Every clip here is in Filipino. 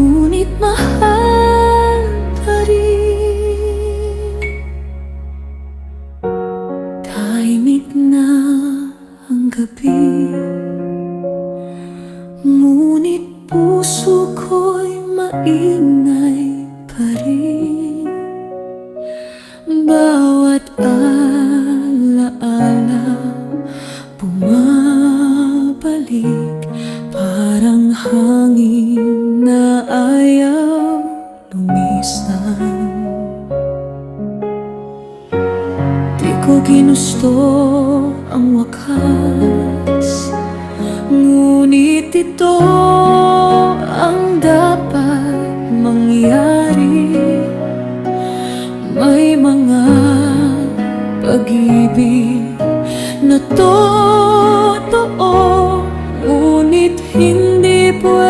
Ngunit mahal pa rin. Tahimik na ang gabi. Ngunit puso ko'y maingay pa rin. Bawat alaala pumabalik Parang hanggang ko ginusto ang wakas. Ngunit ito ang dapat mangyari. May mga pag-ibig na totoo Ngunit hindi pwede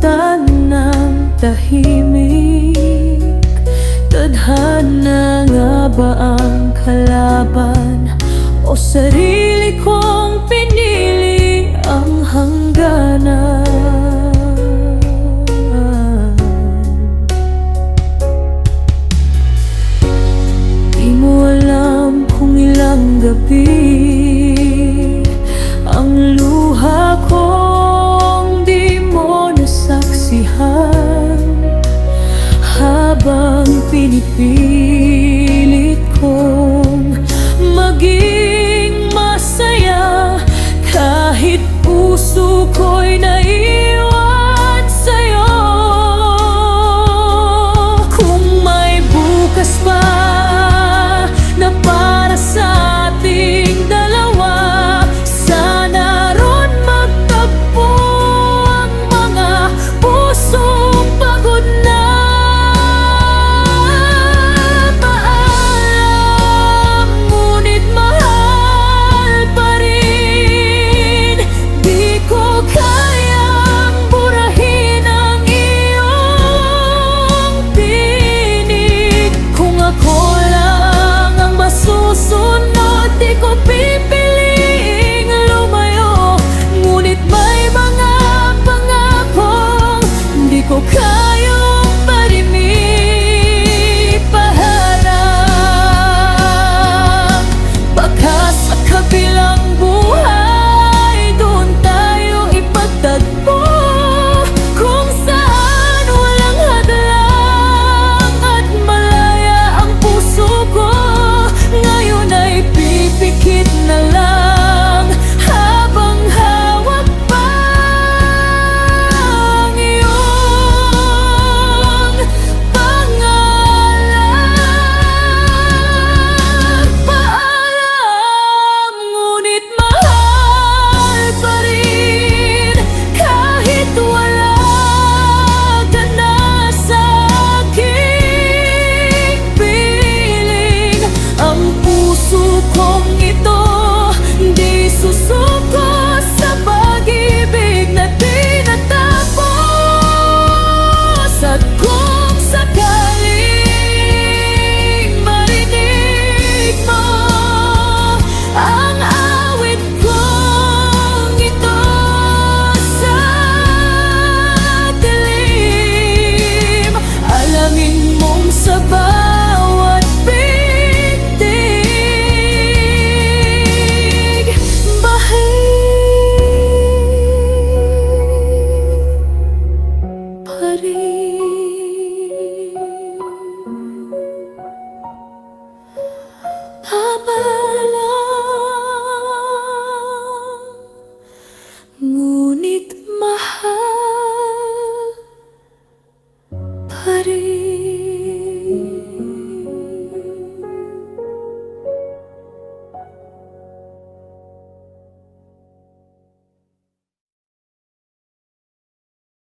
masaktan ng tahimik Tadhana nga ba ang kalaban? O sarili kong pinili ang hangganan? Di mo alam kung ilang gabi Ang luha pinipilit kong maging masaya Kahit puso ko'y naiwan sa'yo. Kung may bukas pa